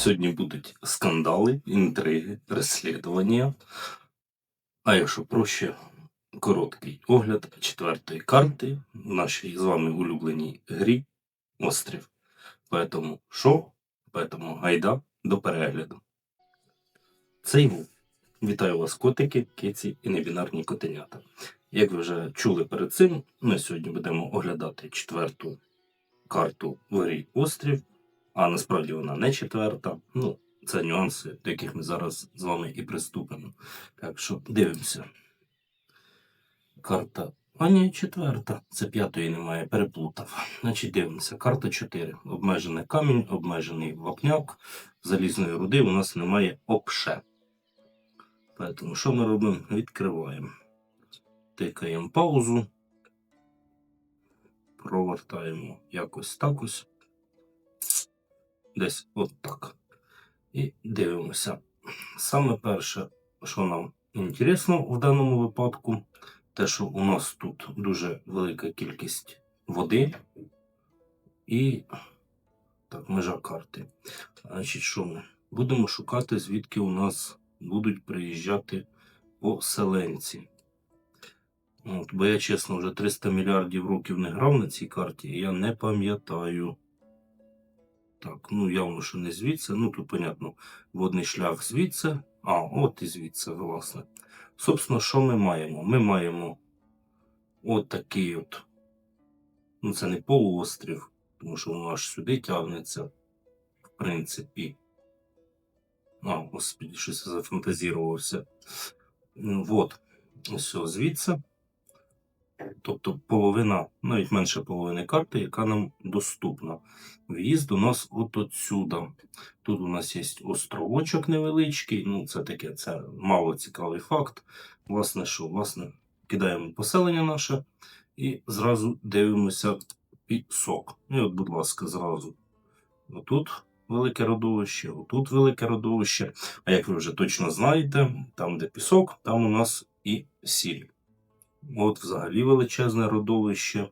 Сьогодні будуть скандали, інтриги, розслідування. А якщо проще, короткий огляд четвертої карти в нашій з вами улюбленій грі Острів. Поэтому що? Поэтому гайда до перегляду. Це йому. Вітаю вас, котики, киці і небінарні котенята. Як ви вже чули перед цим, ми сьогодні будемо оглядати четверту карту в грі Острів, а насправді вона не четверта. Ну, це нюанси, до яких ми зараз з вами і приступимо. Так що дивимося. Карта. А ні, четверта. Це п'ятої немає, переплутав. Значить, дивимося. Карта 4. Обмежений камінь, обмежений вапняк. Залізної руди у нас немає обше. Поэтому що ми робимо? Відкриваємо. Тикаємо паузу. Провертаємо якось так ось. Десь от так. І дивимося. Саме перше, що нам інтересно в даному випадку, те, що у нас тут дуже велика кількість води і так, межа карти. Значить, що ми? Будемо шукати, звідки у нас будуть приїжджати поселенці. От, бо я чесно вже 300 мільярдів років не грав на цій карті, і я не пам'ятаю. Так, ну явно, що не звідси. Ну, тут, понятно, водний шлях звідси. А, от і звідси, власне. Собственно, що ми маємо? Ми маємо от такий от. Ну, це не полуострів, тому що воно аж сюди тягнеться, в принципі. А, господи, щось зафантазірувався. Ну, от, ось звідси. Тобто половина, навіть менше половини карти, яка нам доступна. В'їзд у нас от отсюда. Тут у нас є островочок невеличкий. Ну, це таке, це мало цікавий факт. Власне, що? Власне, кидаємо поселення наше і зразу дивимося пісок. І от, будь ласка, зразу. Отут велике родовище, отут велике родовище. А як ви вже точно знаєте, там, де пісок, там у нас і сіль. От взагалі величезне родовище.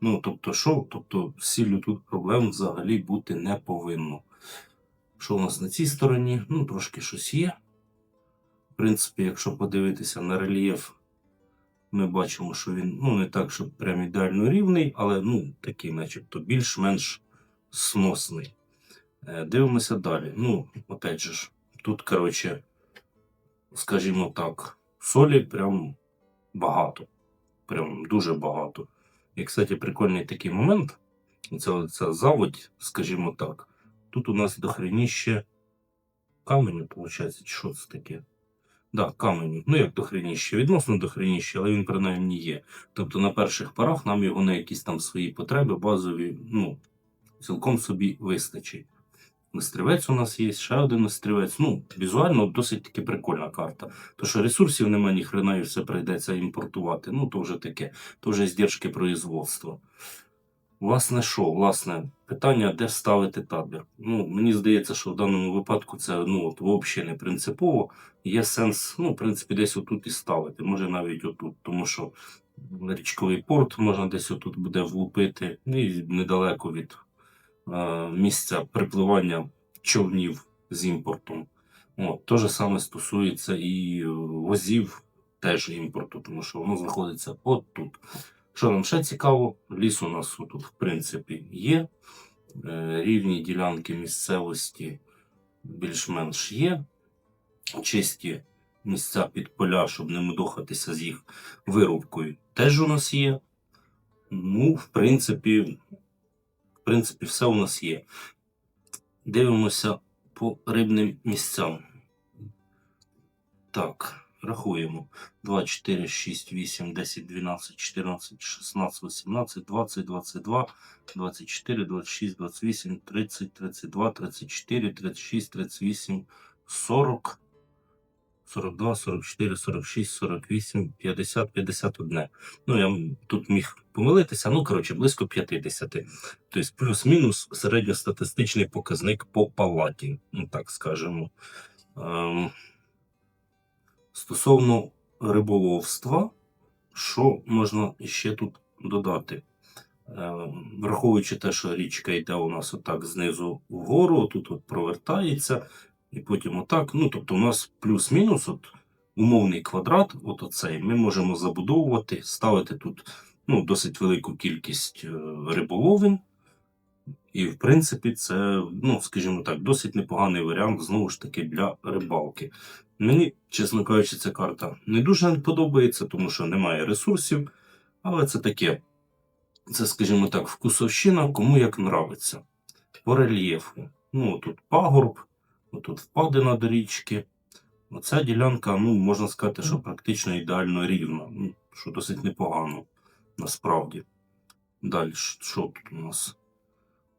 Ну, тобто, що? Тобто, сіллю тут проблем взагалі бути не повинно. Що у нас на цій стороні? Ну, трошки щось є. В принципі, якщо подивитися на рельєф, ми бачимо, що він ну, не так, щоб прям ідеально рівний, але ну, такий, начебто, більш-менш сносний. Е, Дивимося далі. Ну, опять же тут, коротше, скажімо так, солі прям багато. Прям дуже багато. І, кстати, прикольний такий момент. Оця заводь, скажімо так. Тут у нас дохреніще каменю, виходить, що це таке? Да, каменю. Ну, як дохреніще, відносно дохреніще, але він принаймні є. Тобто на перших порах нам його на якісь там свої потреби базові, ну, цілком собі вистачить. Настрівець у нас є, ще один настрівець. Ну, візуально досить таки прикольна карта. То, що ресурсів немає, ні хрена і все прийдеться імпортувати. Ну, то вже таке, то вже здержки производства. Власне, що? Власне, питання, де ставити табір. Ну, мені здається, що в даному випадку це ну, от, взагалі не принципово. Є сенс, ну, в принципі, десь отут і ставити, може навіть отут, тому що річковий порт можна десь отут буде влупити, ну, і недалеко від місця припливання човнів з імпортом. От, те же саме стосується і е, возів теж імпорту, тому що воно знаходиться от тут. Що нам ще цікаво, ліс у нас тут, в принципі, є. Е, Рівні ділянки місцевості більш-менш є. Чисті місця під поля, щоб не мудохатися з їх вирубкою, теж у нас є. Ну, в принципі, в принципі, все у нас є. Дивимося по рибним місцям. Так, рахуємо. 2, 4, 6, 8, 10, 12, 14, 16, 18, 20, 22, 24, 26, 28, 30, 32, 34, 36, 38, 40, 42, 44, 46, 48, 50, 51. Ну, я тут міг помилитися, ну, коротше, близько 50. Тобто плюс-мінус середньостатистичний показник по палаті, ну, так скажемо. Ем, Стосовно риболовства, що можна ще тут додати? Е, Враховуючи те, що річка йде у нас отак знизу вгору, тут от провертається, і потім отак. Ну, тобто, у нас плюс-мінус, от умовний квадрат, от оцей, ми можемо забудовувати, ставити тут ну, досить велику кількість е, риболовин. І, в принципі, це, ну, скажімо так, досить непоганий варіант знову ж таки для рибалки. Мені, чесно кажучи, ця карта не дуже подобається, тому що немає ресурсів, але це таке. Це, скажімо так, вкусовщина, кому як нравиться. По рельєфу. Ну, тут пагорб, тут впадина до річки. Оця ділянка, ну, можна сказати, що практично ідеально рівна, що досить непогано, насправді. Далі, що тут у нас?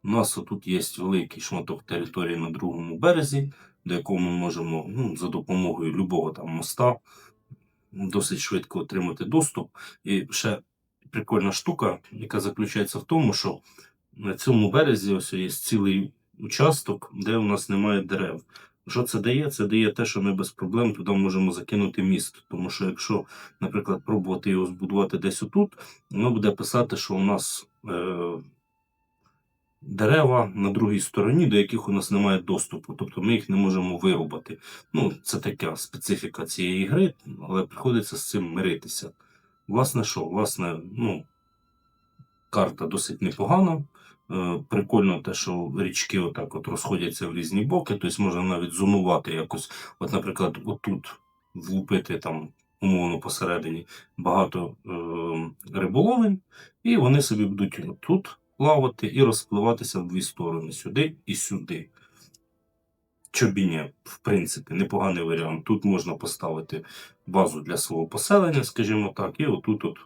У нас тут є великий шматок території на другому березі, до якого ми можемо ну, за допомогою любого там моста досить швидко отримати доступ. І ще прикольна штука, яка заключається в тому, що на цьому березі ось є цілий участок, де у нас немає дерев. Що це дає? Це дає те, що ми без проблем туди можемо закинути міст. Тому що якщо, наприклад, пробувати його збудувати десь отут, воно буде писати, що у нас е, дерева на другій стороні, до яких у нас немає доступу, тобто ми їх не можемо вирубати. Ну, це така специфіка цієї гри, але приходиться з цим миритися. Власне, що? Власне, ну, карта досить непогана. Е, Прикольно те, що річки отак от розходяться в різні боки, тобто можна навіть зумувати якось. От, наприклад, отут влупити там умовно посередині багато е, риболовин, і вони собі будуть тут плавати і розпливатися в дві сторони сюди і сюди. Чобіня, в принципі, непоганий варіант. Тут можна поставити базу для свого поселення, скажімо так, і отут, от,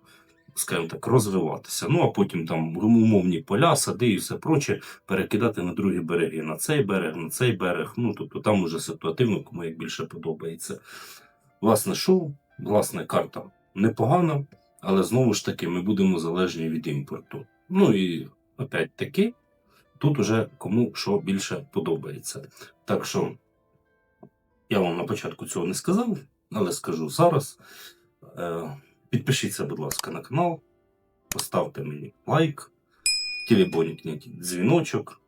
скажімо так, розвиватися. Ну а потім там умовні поля, сади і все проче перекидати на другі береги, на цей берег, на цей берег. Ну тобто там уже ситуативно, кому як більше подобається. Власне, шоу, власне, карта непогана, але знову ж таки ми будемо залежні від імпорту. Ну і опять таки, тут уже кому що більше подобається. Так що я вам на початку цього не сказав, але скажу зараз. Підпишіться, будь ласка, на канал, поставте мені лайк, телебонікніть дзвіночок,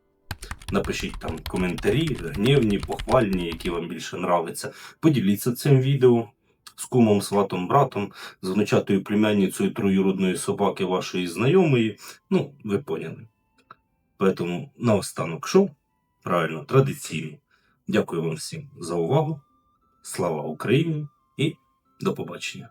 напишіть там коментарі, гнівні, похвальні, які вам більше нравляться. Поділіться цим відео з кумом, сватом, братом, з внучатою племянницею троюродної собаки вашої знайомої. Ну, ви поняли. Поэтому наостанок шоу, правильно, традиційно. Дякую вам всім за увагу. Слава Україні і до побачення.